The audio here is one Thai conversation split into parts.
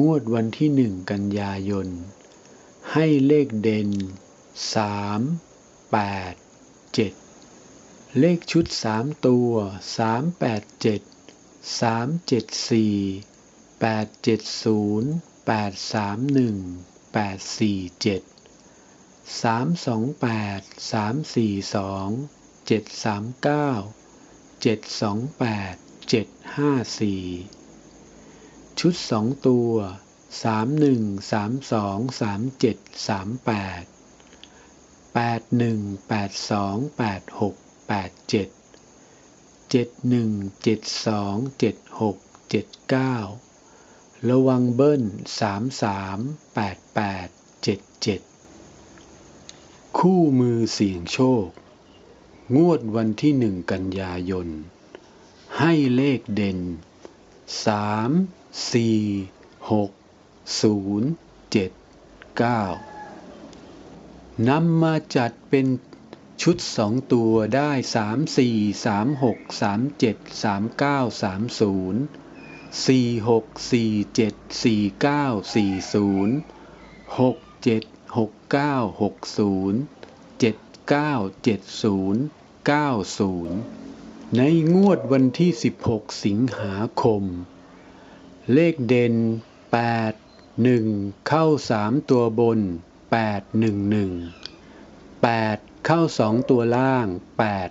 งวดวันที่หนึ่งกันยายน ให้เลขเด่น 3 8 7 เลขชุด 3 ตัว 3 8 7 3 7 4 8 7 0 8 3 1 8 4 7 3 2 8 3 4 2 7 3 9 7 2 8 7 5 4 ชุดสองตัวสามหนึ่งสามสองสามเจ็ดสามแปดแปดหนึ่งแปดสองแปดหกแปดเจ็ดเจ็ดหนึ่งเจ็ดสองเจ็ดหกเจ็ดเก้าระวังเบิ้ลสามสามแปดแปดเจ็ดเจ็ดคู่มือเสี่ยงโชค งวดวันที่หนึ่งกันยายน ให้เลขเด่น สามสี่หกศูนย์เจ็ดเก้านำมาจัดเป็นชุดสองตัวได้สามสี่สามหกสามเจ็ดสามเก้าสามศูนย์สี่หกสี่เจ็ดสี่เก้าสี่ศูนย์หกเจ็ดหกเก้าหกศูนย์เจ็ดเก้าเจ็ดศูนย์เก้าศูนย์ ในงวดวันที่ 16 สิงหาคม เลขเด่น 8 1 เข้า 3 ตัวบน 8 1 1 8 เข้า 2 ตัวล่าง 8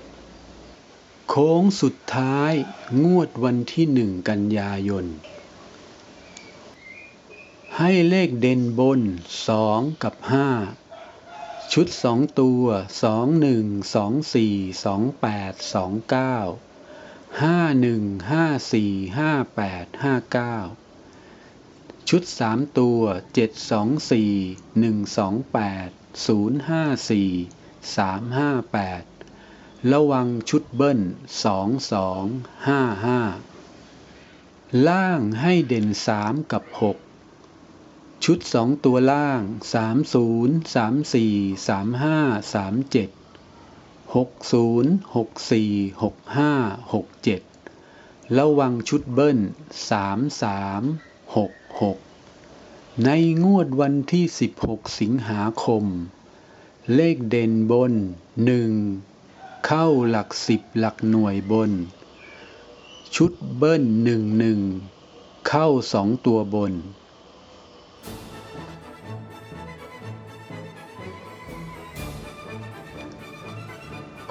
8 โค้งสุดท้ายงวดวันที่ 1 กันยายน ให้เลขเด่นบน 2 กับ 5 ชุดสองตัวสองหนึ่งสองสี่สองแปดสองเก้าห้าหนึ่งห้าสี่ห้าแปดห้าเก้าชุดสามตัวเจ็ดสองสี่หนึ่งสองแปดศูนย์ห้าสี่สามห้าแปดระวังชุดเบิ้ลสองสองห้าห้าล่างให้เด่นสามกับหก ชุด2ตัวล่าง 30 34 35 37 60 64 65 67 ระวังชุดเบิ้ล 33 66 ในงวดวันที่ 16 สิงหาคม เลขเด่นบน 1 เข้าหลักสิบหลักหน่วยบน ชุดเบิ้ล 11 เข้า2ตัวบน